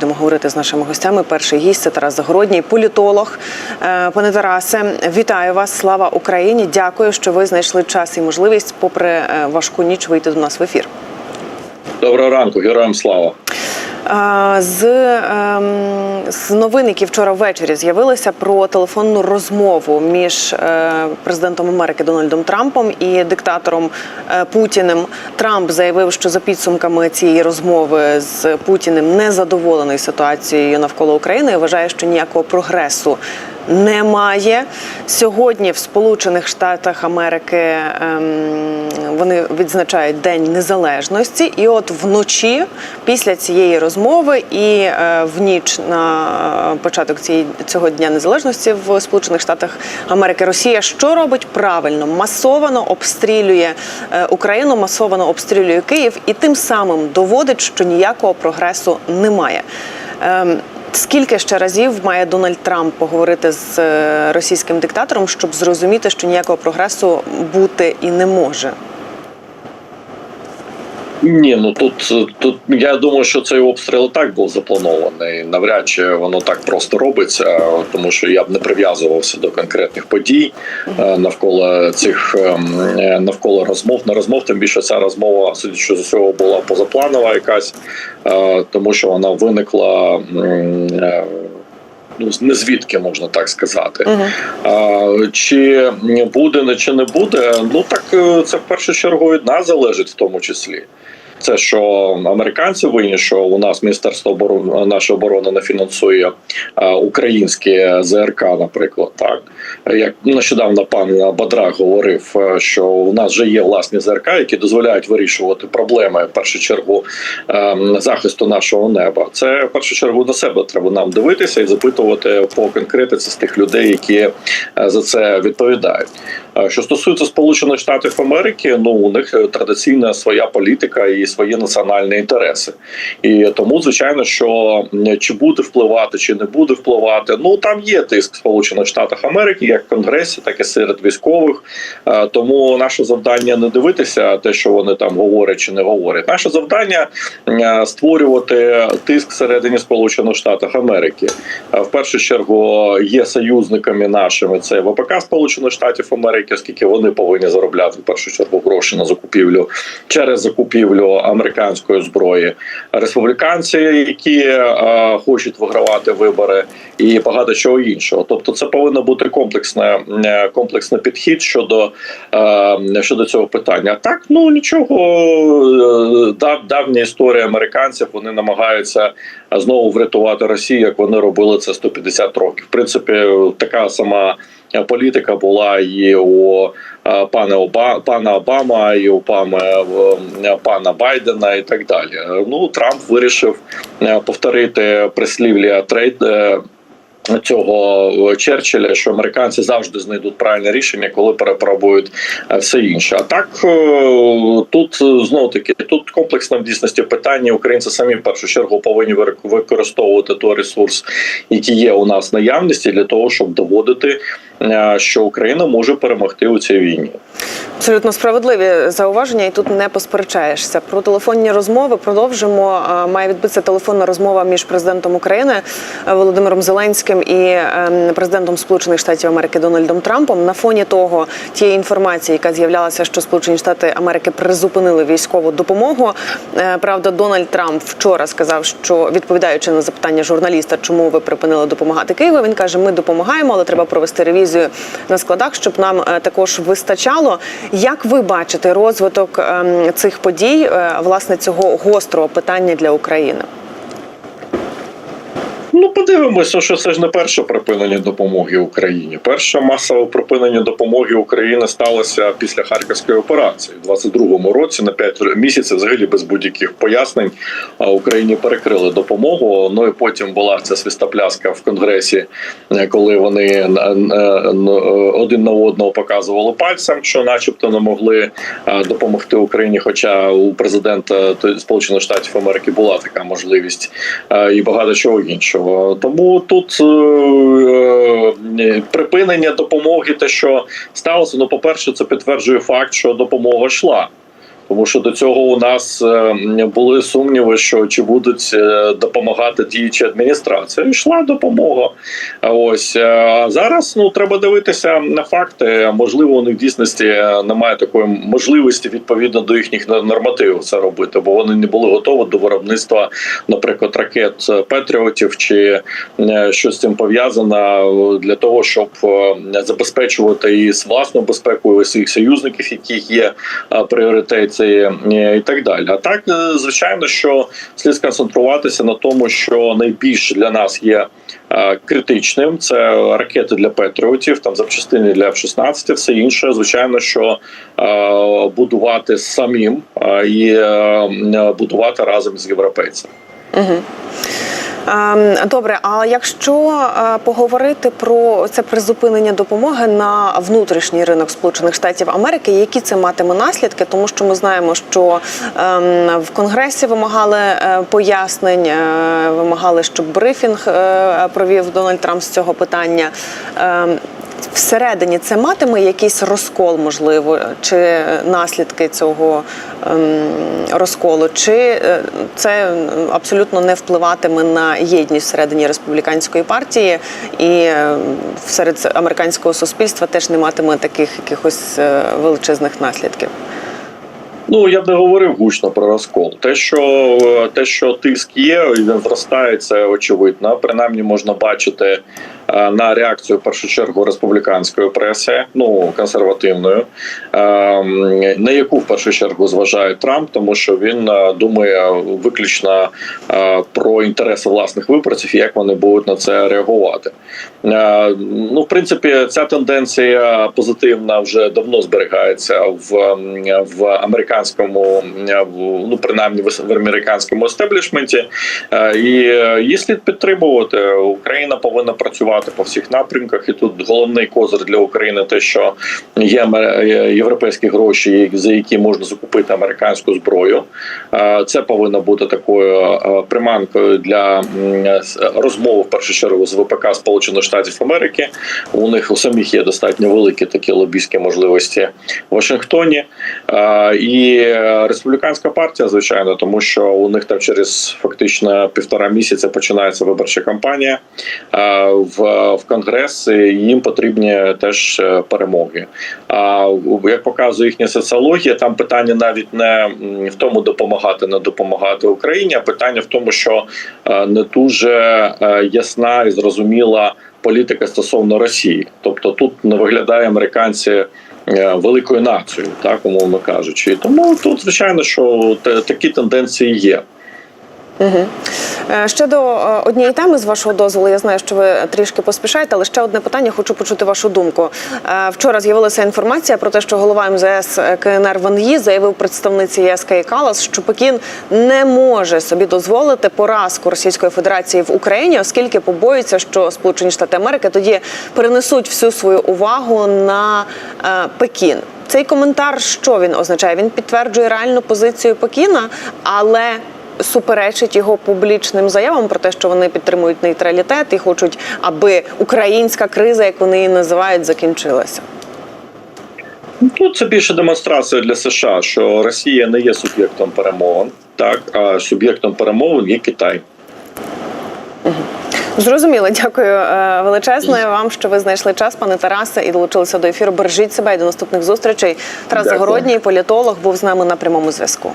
будемо говорити з нашими гостями. Перший гість це Тарас Загородній, політолог. Е, Пане Тарасе, вітаю вас! Слава Україні! Дякую, що ви знайшли час і можливість, попри е, важку ніч, вийти до нас в ефір. Доброго ранку, героям слава. З, ем, з новин, які вчора ввечері з'явилися про телефонну розмову між е, президентом Америки Дональдом Трампом і диктатором е, Путіним. Трамп заявив, що за підсумками цієї розмови з Путіним не задоволений ситуацією навколо України і вважає, що ніякого прогресу немає. Сьогодні в Сполучених Штатах Америки ем, вони відзначають День Незалежності, і от вночі, після цієї розмови, і е, в ніч на початок цієї цього дня незалежності в Сполучених Штатах Америки Росія що робить правильно? Масовано обстрілює е, Україну, масовано обстрілює Київ, і тим самим доводить, що ніякого прогресу немає. Скільки ще разів має Дональд Трамп поговорити з е, російським диктатором, щоб зрозуміти, що ніякого прогресу бути і не може? Ні, ну тут тут я думаю, що цей обстріл так був запланований. Навряд чи воно так просто робиться, тому що я б не прив'язувався до конкретних подій е, навколо цих ем, е, навколо розмов. Не розмов, тим більше ця розмова, судячи з усього, була позапланова якась, е, тому що вона виникла. Ну, не звідки можна так сказати. А, чи буде, чи не буде? Ну так е, це в першу чергу від нас залежить в тому числі. Це що американці винні, що у нас міністерство оборони наша оборона не фінансує а, українське ЗРК, наприклад, так як нещодавно пан Бадрак говорив, е, що у нас вже є власні ЗРК, які дозволяють вирішувати проблеми в першу чергу ем, захисту нашого неба. Це в першу чергу на себе треба нам дивитися і запитувати по конкретиці з тих людей, які е, за це відповідають. Е, Що стосується Сполучених Штатів Америки, ну у них е, традиційна своя політика і свої національні інтереси, і тому звичайно, що чи буде впливати, чи не буде впливати. Ну там є тиск Сполучених Штатах Америки, як в Конгресі, так і серед військових. Е, Тому наше завдання не дивитися те, що вони там говорять чи не говорять. Наше завдання створювати тиск всередині Сполучених Штатів Америки. В першу чергу є союзниками нашими. Це ВПК Сполучених Штатів Америки, оскільки вони повинні заробляти в першу чергу гроші на закупівлю через закупівлю американської зброї. Республіканці, які е, хочуть вигравати вибори, і багато чого іншого. Тобто, це повинно бути комплексне е, комплексний підхід щодо, е, щодо цього питання. Так, ну нічого е, дав, давня історія американців. Вони намагаються знову врятувати Росію, як вони робили це 150 років. В принципі, така сама політика була і у пана Оба пана Обама, і у пана, пана Байдена, і так далі. Ну Трамп вирішив повторити прислів'я трейд. Е, Цього Черчилля, що американці завжди знайдуть правильне рішення, коли перепробують е, все інше. А так е, тут знову таки тут комплексне в дійсності питання. Українці самі в першу чергу повинні використовувати той ресурс, який є у нас наявності, для того, щоб доводити, е, що Україна може перемогти у цій війні. Абсолютно справедливі зауваження, і тут не посперечаєшся. Про телефонні розмови продовжимо. Е, Має відбутися телефонна розмова між президентом України е, Володимиром Зеленським і президентом Сполучених Штатів Америки Дональдом Трампом. На фоні того тієї інформації, яка з'являлася, що Сполучені Штати Америки призупинили військову допомогу. Е, Правда, Дональд Трамп вчора сказав, що відповідаючи на запитання журналіста, чому ви припинили допомагати Києву, він каже: Ми допомагаємо, але треба провести ревізію на складах, щоб нам е, також вистачало. Як ви бачите розвиток ем, цих подій, е, власне, цього гострого питання для України? Ну, подивимося, що це ж не перше припинення допомоги Україні. Перше масове припинення допомоги Україні сталося після харківської операції у 22-му році на 5 місяців, взагалі без будь-яких пояснень. а, Україні перекрили допомогу. Ну і потім була ця свістопляска в конгресі, е, коли вони е, е, один на одного показували пальцем, що, начебто, не могли допомогти Україні. Хоча у президента Сполучених Штатів Америки була така можливість і багато чого іншого. Тому тут е, е, припинення допомоги, те, що сталося, ну, по-перше, це підтверджує факт, що допомога йшла. Тому що до цього у нас е, були сумніви, що чи будуть е, допомагати діючі адміністрації. Йшла допомога. Ось е, а зараз ну треба дивитися на факти. Можливо, у них в дійсності немає такої можливості відповідно до їхніх нормативів це робити, бо вони не були готові до виробництва, наприклад, ракет Петріотів чи що з цим пов'язано е, для того, щоб забезпечувати і власну безпеку і своїх союзників, яких є е, пріоритети е, і так далі. А так, е, звичайно, що слід сконцентруватися на тому, що найбільше для нас є е, критичним. Це ракети для Петріотів, там запчастини для F-16, все інше. Звичайно, що будувати самим і будувати разом з європейцями. Ем, Добре, а якщо е, поговорити про це призупинення допомоги на внутрішній ринок Сполучених Штатів Америки, які це матиме наслідки? Тому що ми знаємо, що ем, в Конгресі вимагали е, пояснень, е, вимагали, щоб брифінг провів Дональд Трамп з цього питання. Ем, Всередині це матиме якийсь розкол, можливо, чи наслідки цього ем, розколу, чи е, це абсолютно не впливатиме на єдність всередині республіканської партії, і е, серед американського суспільства теж не матиме таких якихось е, величезних наслідків. Ну я б не говорив гучно про розкол. Те, що е, те, що тиск є, він зростає, це очевидно. Принаймні можна бачити на реакцію в першу чергу республіканської преси, ну консервативної, е, на яку в першу чергу зважає Трамп, тому що він е, думає виключно е, про інтереси власних виборців як вони будуть на це реагувати. Е, Ну, в принципі, ця тенденція позитивна вже давно зберігається в, в американському, в, ну принаймні в американському естеблішменті. Е, І е, її слід підтримувати. Україна повинна працювати по всіх напрямках. І тут головний козир для України те, що є європейські гроші, за які можна закупити американську зброю. Е, Це повинно бути такою е, приманкою для м, розмови в першу чергу з ВПК Сполучених Штатів Америки. У них у самих є достатньо великі такі лобійські можливості в Вашингтоні. Е, І республіканська партія, звичайно, тому що у них там через фактично півтора місяця починається виборча кампанія е, в, в Конгрес. і Їм потрібні теж е, перемоги. А як показує їхня соціологія, там питання навіть не в тому, допомагати, не допомагати Україні, а питання в тому, що е, не дуже е, ясна і зрозуміла політика стосовно Росії. Тобто тут не виглядає американці е, великою нацією, так умовно кажучи. Тому тут, звичайно, що такі тенденції є. Угу. Щодо е, однієї теми, з вашого дозволу, я знаю, що ви трішки поспішаєте, але ще одне питання, хочу почути вашу думку. Е, Вчора з'явилася інформація про те, що голова МЗС КНР Ван Ї заявив представниці ЄС Каї Калас, що Пекін не може собі дозволити поразку Російської Федерації в Україні, оскільки побоюється, що Сполучені Штати Америки тоді перенесуть всю свою увагу на е, Пекін. Цей коментар, що він означає? Він підтверджує реальну позицію Пекіна, але суперечить його публічним заявам про те, що вони підтримують нейтралітет і хочуть, аби українська криза, як вони її називають, закінчилася. Тут це більше демонстрація для США, що Росія не є суб'єктом перемовин, так а суб'єктом перемовин є Китай. Зрозуміло, дякую е, величезно вам, що ви знайшли час, пане Тарасе, і долучилися до ефіру. Бережіть себе і до наступних зустрічей. Тарас. Загородній, політолог, був з нами на прямому зв'язку.